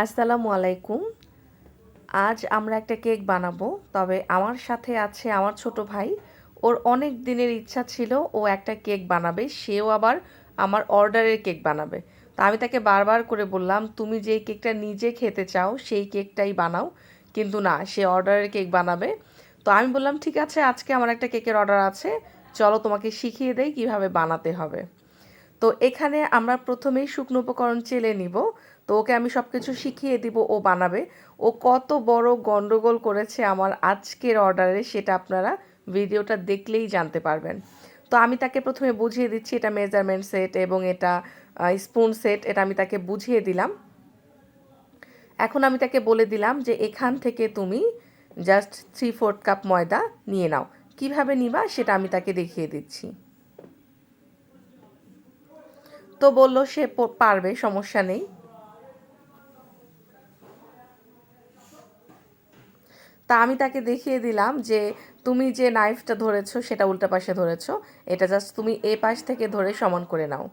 আসসালামু আলাইকুম। আজ আমরা একটা কেক বানাবো, তবে আমার সাথে আছে আমার ছোট ভাই। ওর অনেক দিনের ইচ্ছা ছিল ও একটা কেক বানাবে, সেও আবার আমার অর্ডারের কেক বানাবে। তো আমি তাকে বারবার করে বললাম, তুমি যে কেকটা নিজে খেতে চাও, সেই কেকটাই বানাও। কিন্তু না, সে অর্ডারের কেক বানাবে। তো আমি বললাম, ঠিক আছে, আজকে আমার একটা কেকের অর্ডার আছে। চলো তোমাকে শিখিয়ে দেই কীভাবে বানাতে হবে। তো এখানে আমরা প্রথমেই শুকনো উপকরণ চেলে নিব। তো ওকে আমি সব কিছু শিখিয়ে দিব, ও বানাবে। ও কত বড় গন্ডগোল করেছে আমার আজকের অর্ডারে, সেটা আপনারা ভিডিওটা দেখলেই জানতে পারবেন। তো আমি তাকে প্রথমে বুঝিয়ে দিচ্ছি, এটা মেজারমেন্ট সেট এবং এটা স্পুন সেট এটা আমি তাকে বুঝিয়ে দিলাম। এখন আমি তাকে বলে দিলাম যে এখান থেকে তুমি জাস্ট থ্রি ফোর্থ কাপ ময়দা নিয়ে নাও। কীভাবে নিবা সেটা আমি তাকে দেখিয়ে দিচ্ছি। তো বলল সে পারবে, সমস্যা নেই। তা আমি তাকে দেখিয়ে দিলাম যে তুমি যে নাইফটা ধরেছো, সেটা উল্টা পাশে ধরেছো। এটা জাস্ট তুমি এ পাশ থেকে ধরে সমান করে নাও।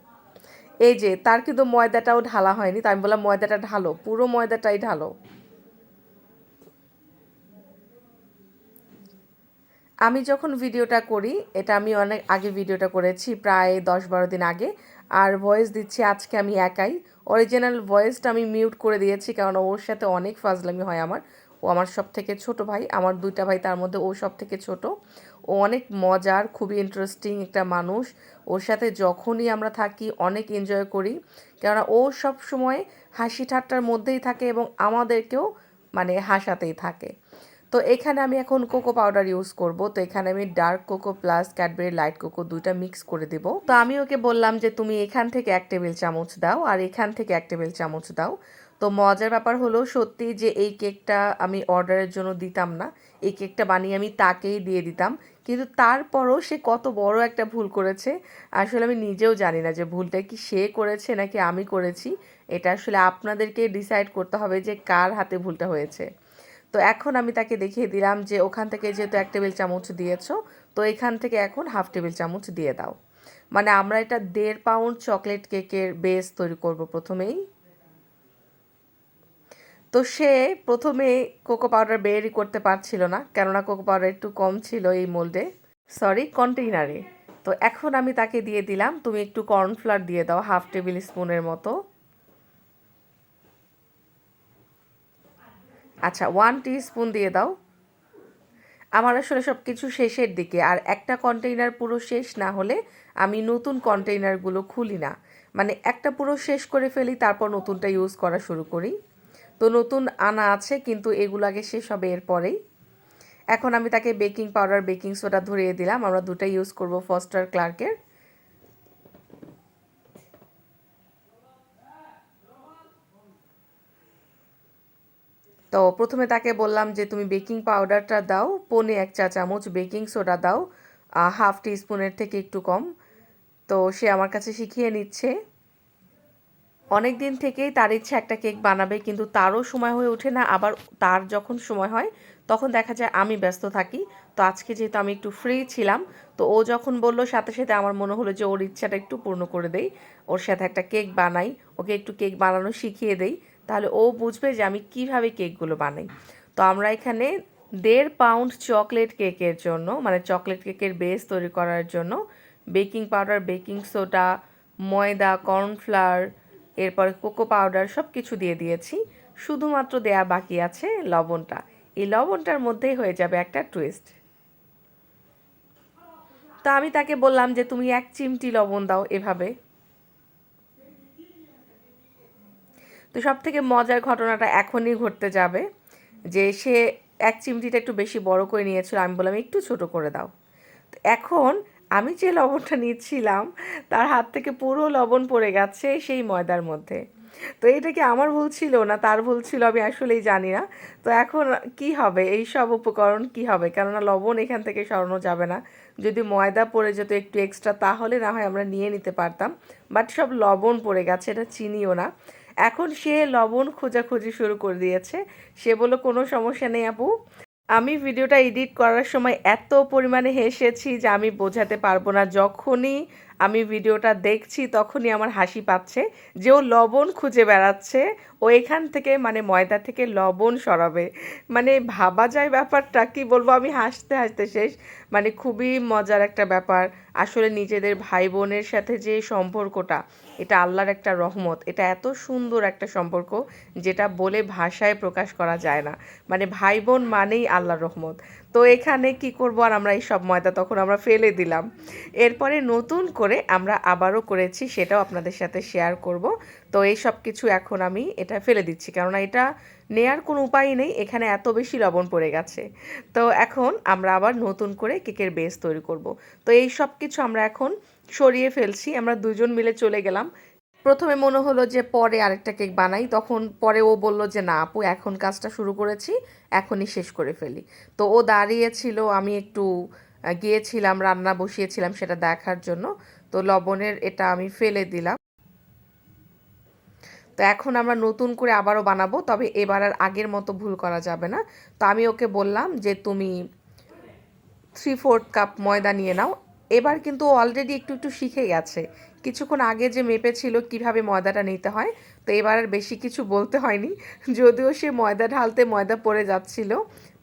এই যে, তার কিন্তু ময়দাটাও ঢালা হয়নি তাই আমি বললাম ময়দাটা ঢালো, পুরো ময়দাটাই ঢালো। আমি যখন ভিডিওটা করি, এটা আমি অনেক আগে ভিডিওটা করেছি, প্রায় দশ বারো দিন আগে, আর ভয়েস দিচ্ছি আজকে আমি একাই। অরিজিনাল ভয়েসটা আমি মিউট করে দিয়েছি, কারণ ওর সাথে অনেক ফাজলামি হয় আমার। ও আমার সব থেকে ছোট ভাই, আমার দুইটা ভাই তার মধ্যে ও সব থেকে ছোট। ও অনেক মজার, খুবই ইন্টারেস্টিং একটা মানুষ। ওর সাথে যখনই আমরা থাকি, অনেক এনজয় করি। কেননা ও সব সময় হাসি ঠাট্টার মধ্যেই থাকে এবং আমাদেরকেও মানে হাসাতেই থাকে। তো এখানে আমি এখন কোকো পাউডার ইউজ করব। তো এখানে আমি dark cocoa plus Cadbury light cocoa দুইটা মিক্স করে দেব। তো আমি ওকে বললাম যে, তুমি এখান থেকে এক টেবিল চামচ দাও, আর এখান থেকে এক টেবিল চামচ দাও। তো মজার ব্যাপার হলো সত্যি যে এই কেকটা আমি অর্ডারের জন্য দিতাম না, এই কেকটা বানিয়ে আমি তাকেই দিয়ে দিতাম। কিন্তু তারপরও সে কত বড় একটা ভুল করেছে, আসলে আমি নিজেও জানি না যে ভুলটা কি সে করেছে নাকি আমি করেছি। এটা আসলে আপনাদেরকে ডিসাইড করতে হবে যে কার হাতে ভুলটা হয়েছে। তো এখন আমি তাকে দেখিয়ে দিলাম যে ওখান থেকে যেহেতু এক টেবিল চামচ দিয়েছ, তো এখান থেকে এখন হাফ টেবিল চামচ দিয়ে দাও। মানে আমরা এটা দেড় পাউন্ড চকলেট কেকের বেস তৈরি করব প্রথমেই। তো সে প্রথমে কোকো পাউডার বেরই করতে পারছিল না, কেননা কোকো পাউডার একটু কম ছিল এই মোল্ডে। সরি, কন্টেইনারে। তো এখন আমি তাকে দিয়ে দিলাম, তুমি একটু কর্নফ্লাওয়ার দিয়ে দাও, হাফ টেবিল স্পুনের মতো। আচ্ছা ওয়ান স্পুন দিয়ে দাও। আমার আসলে সব কিছু শেষের দিকে, আর একটা কন্টেইনার পুরো শেষ না হলে আমি নতুন কন্টেইনারগুলো খুলি না। মানে একটা পুরো শেষ করে ফেলি, তারপর নতুনটা ইউজ করা শুরু করি। তো নতুন আনা আছে, কিন্তু এগুলো আগে শেষ হবে এরপরেই। এখন আমি তাকে বেকিং পাউডার, বেকিং সোডা ধরিয়ে দিলাম। আমরা দুটা ইউজ করব ফস্টার ক্লার্কের তো প্রথমে তাকে বললাম যে, তুমি বেকিং পাউডারটা দাও, পনে এক চা চামচ বেকিং সোডা দাও হাফ টি স্পুনের থেকে একটু কম। তো সে আমার কাছে শিখিয়ে নিচ্ছে। অনেক দিন থেকেই তার ইচ্ছে একটা কেক বানাবে, কিন্তু তারও সময় হয়ে ওঠে না। আবার তার যখন সময় হয়, তখন দেখা যায় আমি ব্যস্ত থাকি। তো আজকে যেহেতু আমি একটু ফ্রি ছিলাম, তো ও যখন বলল, সাথে সাথে আমার মনে হলো যে ওর ইচ্ছাটা একটু পূর্ণ করে দেই, ওর সাথে একটা কেক বানাই, ওকে একটু কেক বানানো শিখিয়ে দেই, তাহলে ও বুঝবে যে আমি কীভাবে কেকগুলো বানাই। তো আমরা এখানে দেড় পাউন্ড চকলেট কেকের জন্য মানে চকলেট কেকের বেস তৈরি করার জন্য বেকিং পাউডার বেকিং সোডা ময়দা কর্নফ্লাওয়ার এরপরে কোকো পাউডার সব কিছু দিয়ে দিয়েছি। শুধুমাত্র দেয়া বাকি আছে লবণটা। এই লবণটার মধ্যেই হয়ে যাবে একটা টুইস্ট তা আমি তাকে বললাম যে, তুমি এক চিমটি লবণ দাও এভাবে। তো সব থেকে মজার ঘটনাটা এখনই ঘটতে যাবে যে, সে এক চিমটিটা একটু বেশি বড় করে নিয়েছিল। আমি বললাম, একটু ছোট করে দাও। তো এখন আমি যে লবণটা নিচ্ছিলাম, তার হাত থেকে পুরো লবণ পড়ে গেছে সেই ময়দার মধ্যে। তো এটা কি আমার ভুল ছিল না তার ভুল ছিল আমি আসলেই জানি না। তো এখন কি হবে? এই সব উপকরণ কি হবে? কেননা লবণ এখান থেকে সরানো যাবে না। যদি ময়দা পড়ে যেত একটু এক্সট্রা তাহলে না হয় আমরা নিয়ে নিতে পারতাম। বাট সব লবণ পড়ে গেছে, এটা চিনিও না। এখন সে লবণ খোঁজাখুঁজি শুরু করে দিয়েছে। সে বলল, কোনো সমস্যা নেই আপু। আমি ভিডিওটা এডিট করার সময় এত পরিমাণে হেসেছি যে আমি বোঝাতে পারব না। যখনই আমি ভিডিওটা দেখছি, তখনই আমার হাসি পাচ্ছে যে ও লবণ খুঁজে বেড়াচ্ছে। ও এখান থেকে মানে ময়দা থেকে লবণ সরাবে। মানে ভাবা যায় ব্যাপারটা, কি বলব? আমি হাসতে হাসতে শেষ। মানে খুবই মজার একটা ব্যাপার। আসলে নিজেদের ভাই বোনের সাথে যে সম্পর্কটা, এটা আল্লাহর একটা রহমত। এটা এত সুন্দর একটা সম্পর্ক যেটা বলে ভাষায় প্রকাশ করা যায় না। মানে ভাই বোন মানেই আল্লাহর রহমত। তো এখানে কি করব? আর আমরা এই সব ময়দা তখন আমরা ফেলে দিলাম। এরপরে নতুন করে আমরা আবারও করেছি, সেটাও আপনাদের সাথে শেয়ার করব। তো এই সব কিছু এখন আমি এটা ফেলে দিচ্ছি, কেননা এটা নেয়ার কোনো উপায় নেই, এখানে এত বেশি লবণ পড়ে গেছে। তো এখন আমরা আবার নতুন করে কেকের বেস তৈরি করব। তো এই সব কিছু আমরা এখন সরিয়ে ফেলছি, আমরা দুজন মিলে চলে গেলাম। প্রথমে মনে হলো যে পরে আরেকটা কেক বানাই, তখন পরে ও বলল যে, না আপু, এখন কাজটা শুরু করেছি, এখনই শেষ করে ফেলি। তো ও দাঁড়িয়েছিল, আমি একটু গিয়েছিলাম, রান্না বসিয়েছিলাম সেটা দেখার জন্য। তো লবণের এটা আমি ফেলে দিলাম। তো এখন আমরা নতুন করে আবারও বানাবো, তবে এবার আর আগের মতো ভুল করা যাবে না। তো আমি ওকে বললাম যে, তুমি থ্রি ফোর্থ কাপ ময়দা নিয়ে নাও। এবার কিন্তু অলরেডি একটু একটু শিখে গেছে কিছুক্ষণ আগে যে মেপে ছিল কীভাবে ময়দাটা নিতে হয়, তো এবার আর বেশি কিছু বলতে হয়নি। যদিও সে ময়দা ঢালতে ময়দা পড়ে যাচ্ছিল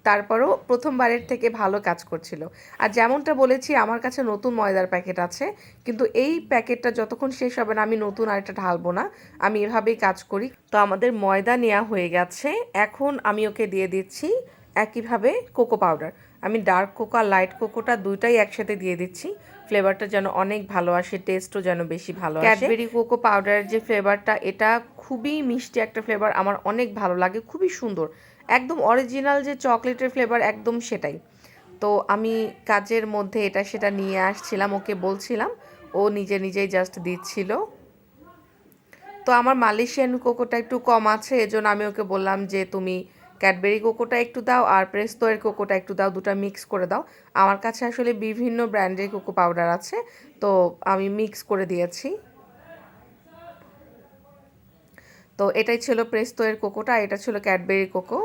তারপরও প্রথমবারের থেকে ভালো কাজ করছিল। আর যেমনটা বলেছি, আমার কাছে নতুন ময়দার প্যাকেট আছে, কিন্তু এই প্যাকেটটা যতক্ষণ শেষ হবে না, আমি নতুন আর আরেকটা ঢালবো না। আমি এভাবেই কাজ করি। তো আমাদের ময়দা নেওয়া হয়ে গেছে। এখন আমি ওকে দিয়ে দিচ্ছি একইভাবে কোকো পাউডার। আমি ডার্ক কোকো আর লাইট কোকোটা দুইটাই একসাথে দিয়ে দিচ্ছি। ফ্লেভারটা যেন অনেক ভালো আসে, টেস্টও যেন বেশি ভালো আসে। ক্যাডবেরি কোকো পাউডারের যে ফ্লেভারটা, এটা খুবই মিষ্টি একটা ফ্লেভার। আমার অনেক ভালো লাগে, খুবই সুন্দর। একদম অরিজিনাল যে চকলেটের ফ্লেভার একদম সেটাই। তো আমি কাজের মধ্যে এটা সেটা নিয়ে আসছিলাম, ওকে বলছিলাম, ও নিজে নিজেই জাস্ট দিচ্ছিল। তো আমার মালয়েশিয়ান কোকোটা একটু কম আছে, এজন্য আমি ওকে বললাম যে, তুমি ক্যাডবেরি কোকোটা একটু দাও, আর প্রেস্তোয়ের কোকোটা একটু দাও, দুটো মিক্স করে দাও। আমার কাছে আসলে বিভিন্ন ব্র্যান্ডের কোকো পাউডার আছে, তো আমি মিক্স করে দিয়েছি। তো এটাই ছিল প্রেস্তোয়ের কোকোটা এটা ছিল ক্যাডবেরি কোকো।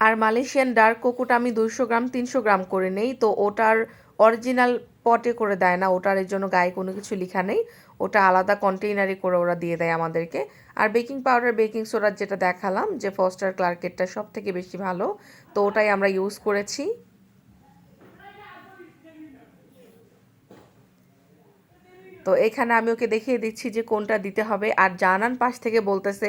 আর মালয়েশিয়ান ডার্ক কোকোটা আমি দুইশো গ্রাম, তিনশো গ্রাম করে নেই, তো ওটার অরিজিনাল পটে করে দেয় না, ওটার এর জন্য গায়ে কোনো কিছু লেখা নেই। ওটা আলাদা কন্টেইনারে করে ওরা দিয়ে দেয় আমাদেরকে। আর বেকিং পাউডার বেকিং সোডার যেটা দেখালাম, যে ফস্টার ক্লার্কেটটা সব থেকে বেশি ভালো, তো ওটাই আমরা ইউজ করেছি। তো এখানে আমি ওকে দেখিয়ে দিচ্ছি যে কোনটা দিতে হবে। আর জানান পাশ থেকে বলতেছে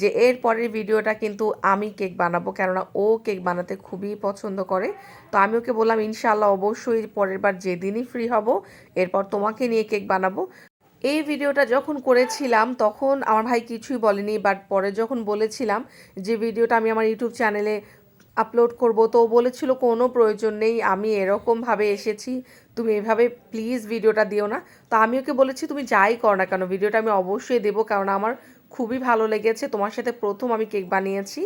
যে এর পরের ভিডিওটা কিন্তু আমি কেক বানাবো, কেননা ও কেক বানাতে খুবই পছন্দ করে। তো আমি ওকে বললাম ইনশাল্লাহ অবশ্যই পরের বার যেদিনই ফ্রি হব, এরপর তোমাকে নিয়ে কেক বানাবো। এই ভিডিওটা যখন করেছিলাম, তখন আমার ভাই কিছুই বলেনি বাট পরে যখন বলেছিলাম যে ভিডিওটা আমি আমার ইউটিউব চ্যানেলে আপলোড করব, তো বলেছিল কোনো প্রয়োজন নেই, আমি এরকমভাবে এসেছি। তুমি এভাবে প্লিজ ভিডিওটা দিও না। তো আমি ওকে বলেছি, তুমি যাই করো না কেন? ভিডিওটা আমি অবশ্যই দেবো, কারণ আমার খুবই ভালো লেগেছে। তোমার সাথে প্রথম আমি কেক বানিয়েছি।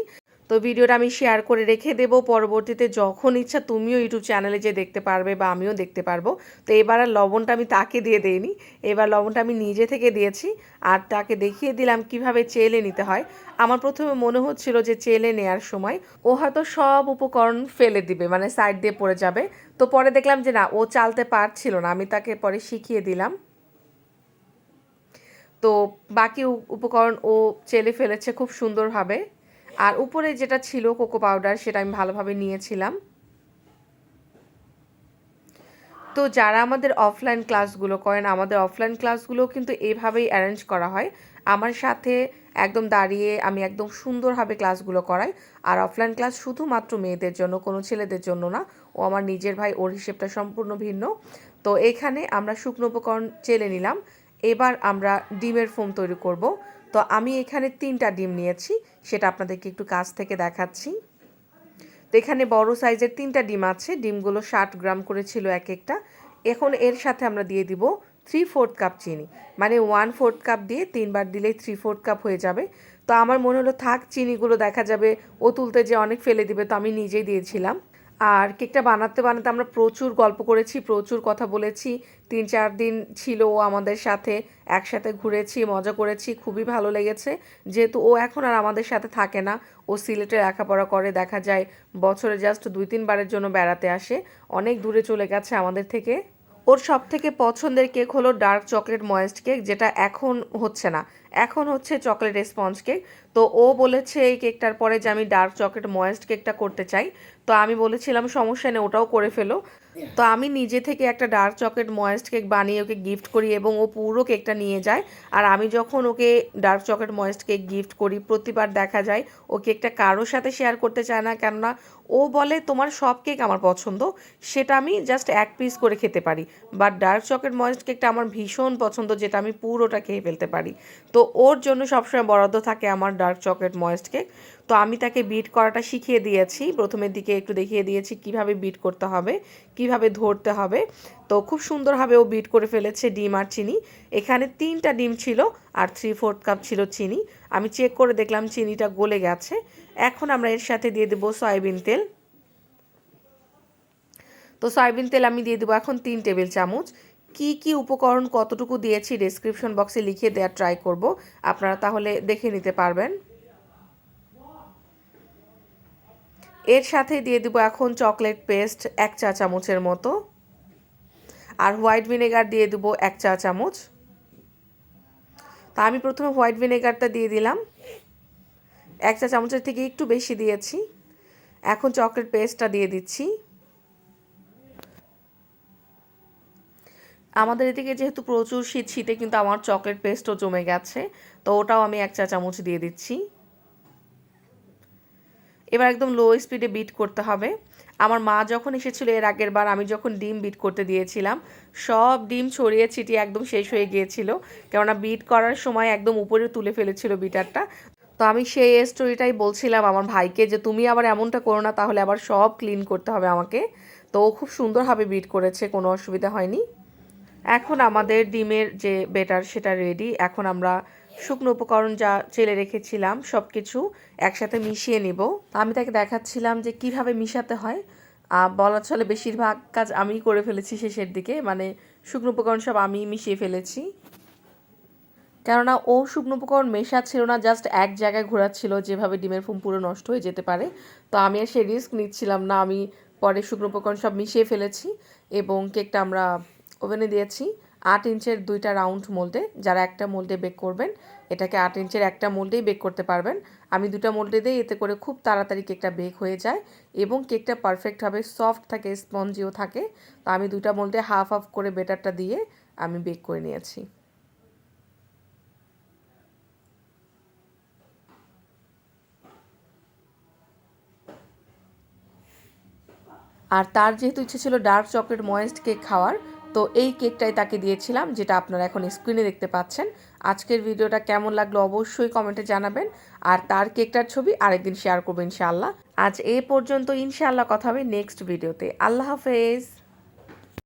তো ভিডিওটা আমি শেয়ার করে রেখে দেব। পরবর্তীতে যখন ইচ্ছা তুমিও ইউটিউব চ্যানেলে যে দেখতে পারবে বা আমিও দেখতে পারব। তো এবার আর লবণটা আমি তাকে দিয়ে দেইনি। এবার লবণটা আমি নিজে থেকে দিয়েছি আর তাকে দেখিয়ে দিলাম কীভাবে চেলে নিতে হয়। আমার প্রথমে মনে হচ্ছিল যে চেলে নেয়ার সময় ও হয়তো সব উপকরণ ফেলে দিবে মানে সাইড দিয়ে পড়ে যাবে। তো পরে দেখলাম যে না, ও চালতে পারছিল না। আমি তাকে পরে শিখিয়ে দিলাম। তো বাকি উপ- উপকরণ ও চেলে ফেলেছে খুব সুন্দরভাবে। আর উপরে যেটা ছিল কোকো পাউডার, সেটা আমি ভালোভাবে নিয়েছিলাম। তো যারা আমাদের অফলাইন ক্লাসগুলো করেন, আমাদের অফলাইন ক্লাসগুলো কিন্তু এভাবেই অ্যারেঞ্জ করা হয়। আমার সাথে একদম দাঁড়িয়ে আমি একদম সুন্দরভাবে ক্লাসগুলো করাই। আর অফলাইন ক্লাস শুধুমাত্র মেয়েদের জন্য, কোনো ছেলেদের জন্য না। ও আমার নিজের ভাই, ওর হিসেবটা সম্পূর্ণ ভিন্ন। তো এখানে আমরা শুকনো উপকরণ চেলে নিলাম। এবার আমরা ডিমের ফোম তৈরি করব। তো আমি এখানে তিনটা ডিম নিয়েছি, সেটা আপনাদেরকে একটু কাছ থেকে দেখাচ্ছি। তো এখানে বড় সাইজের তিনটা ডিম আছে, ডিমগুলো ষাট গ্রাম করে ছিল এক একটা এখন এর সাথে আমরা দিয়ে দিব থ্রি ফোর্থ কাপ চিনি। মানে ওয়ান ফোর্থ কাপ দিয়ে তিনবার দিলেই থ্রি ফোর্থ কাপ হয়ে যাবে। তো আমার মনে হলো, থাক, চিনিগুলো দেখা যাবে, ও তুলতে যে অনেক ফেলে দিবে, তো আমি নিজেই দিয়েছিলাম। আর কেকটা বানাতে বানাতে আমরা প্রচুর গল্প করেছি, প্রচুর কথা বলেছি। তিন, চার দিন ছিল ও আমাদের সাথে, একসাথে ঘুরেছি, মজা করেছি, খুবই ভালো লেগেছে। যেহেতু ও এখন আর আমাদের সাথে থাকে না, ও সিলেটে লেখাপড়া করে, দেখা যায় বছরে জাস্ট দুই তিনবারের জন্য বেড়াতে আসে। অনেক দূরে চলে গেছে আমাদের থেকে। ওর সব থেকে পছন্দের কেক হলো ডার্ক চকলেট ময়েস্ট কেক, যেটা এখন হচ্ছে না। এখন হচ্ছে চকলেট স্পঞ্জ কেক। তো ও বলেছে এই কেকটার পরে যে আমি ডার্ক চকলেট ময়েস্ট কেকটা করতে চাই। তো আমি বলেছিলাম, সমস্যা নেই, ওটাও করে ফেলো। তো আমি নিজে থেকে একটা ডার্ক চকলেট ময়েস্ট কেক বানিয়ে ওকে গিফট করি এবং ও পুরো কেকটা নিয়ে যায়। আর আমি যখন ওকে dark chocolate moist cake gift করি, প্রতিবার দেখা যায় ও কেকটা কারোর সাথে শেয়ার করতে চায় না, কেননা ও বলে, তোমার সব কেক আমার পছন্দ, সেটা আমি জাস্ট এক পিস করে খেতে পারি। বাট ডার্ক চকলেট ময়েস্ট কেকটা আমার ভীষণ পছন্দ, যেটা আমি পুরোটা খেয়ে ফেলতে পারি। তো ওর জন্য সবসময় বরাদ্দ থাকে আমার ডার্ক চকলেট ময়েস্ট কেক। তো আমি তাকে বিট করাটা শিখিয়ে দিয়েছি। প্রথমের দিকে একটু দেখিয়ে দিয়েছি কীভাবে বিট করতে হবে, কীভাবে ধরতে হবে। তো খুব সুন্দরভাবে ও বিট করে ফেলেছে ডিম আর চিনি। এখানে তিনটা ডিম ছিল আর থ্রি ফোর্থ কাপ ছিল চিনি। আমি চেক করে দেখলাম চিনিটা গলে গেছে। এখন আমরা এর সাথে দিয়ে দেবো সয়াবিন তেল। তো সয়াবিন তেল আমি দিয়ে দেবো এখন তিন টেবিল চামচ। কি কি উপকরণ কতটুকু দিয়েছি ডেসক্রিপশন বক্সে লিখে দেওয়ার ট্রাই করব। আপনারা তাহলে দেখে নিতে পারবেন। এর সাথে দিয়ে দেবো এখন চকলেট পেস্ট এক চা চামচের মতো। আর হোয়াইট ভিনেগার দিয়ে দেবো এক চা চামচ। তা আমি প্রথমে হোয়াইট ভিনেগারটা দিয়ে দিলাম। এক চা চামচের থেকে একটু বেশি দিয়েছি। এখন চকলেট পেস্টটা দিয়ে দিচ্ছি। আমাদের এদিকে যেহেতু প্রচুর শীত, শীতে কিন্তু আমার চকলেট পেস্টও জমে গেছে, তো ওটাও আমি এক চা চামচ দিয়ে দিচ্ছি। এবার একদম লো স্পিডে বিট করতে হবে। আমার মা যখন এসেছিল এর আগের বার, আমি যখন ডিম বিট করতে দিয়েছিলাম, সব ডিম ছড়িয়ে ছিটিয়ে একদম শেষ হয়ে গিয়েছিল। কেননা বিট করার সময় একদম উপরে তুলে ফেলেছিল বিটারটা তো আমি সেই স্টোরিটাই বলছিলাম আমার ভাইকে যে, তুমি আবার এমনটা করো না, তাহলে আবার সব ক্লিন করতে হবে আমাকে। তো ও খুব সুন্দরভাবে বিট করেছে, কোনো অসুবিধা হয়নি। এখন আমাদের ডিমের যে বেটার সেটা রেডি এখন আমরা শুকনো উপকরণ যা চেলে রেখেছিলাম সব কিছু একসাথে মিশিয়ে নিব। আমি তাকে দেখাচ্ছিলাম যে কীভাবে মিশাতে হয়। বলা চলে বেশিরভাগ কাজ আমি করে ফেলেছি শেষের দিকে মানে শুকনো উপকরণ সব আমি মিশিয়ে ফেলেছি। কেননা ও শুকনো উপকরণ মেশাচ্ছিল না, জাস্ট এক জায়গায় ঘোরাচ্ছিল যেভাবে ডিমের ফুম পুরো নষ্ট হয়ে যেতে পারে। তো আমি আর সে রিস্ক নিচ্ছিলাম না, আমি পরে শুকনো উপকরণ সব মিশিয়ে ফেলেছি এবং কেকটা আমরা ওভেনে দিয়েছি। আট ইঞ্চের দুইটা রাউন্ড মোল্ডে যারা একটা মোল্ডে বেক করবেন, এটাকে আট ইঞ্চের একটা মোল্ডেই বেক করতে পারবেন। আমি দুটা মোল্ডে দিই, এতে করে খুব তাড়াতাড়ি কেকটা বেক হয়ে যায় এবং কেকটা পারফেক্ট হবে সফট থাকে, স্পঞ্জিও থাকে। তো আমি দুটা মোল্ডে হাফ হাফ করে বেটারটা দিয়ে আমি বেক করে নিয়েছি। আর তার যেহেতু ইচ্ছে ছিল ডার্ক চকলেট ময়েস্ট কেক খাওয়ার তো এই কেকটাই তাকে দিয়েছিলাম, যেটা আপনারা এখন স্ক্রিনে দেখতে পাচ্ছেন। আজকের ভিডিওটা কেমন লাগল অবশ্যই কমেন্টে জানাবেন, আর তার কেকটার ছবি আরেকদিন শেয়ার করব ইনশাআল্লাহ। আজ এ পর্যন্ত ইনশাআল্লাহ কথা হবে নেক্সট ভিডিওতে আল্লাহ হাফেজ।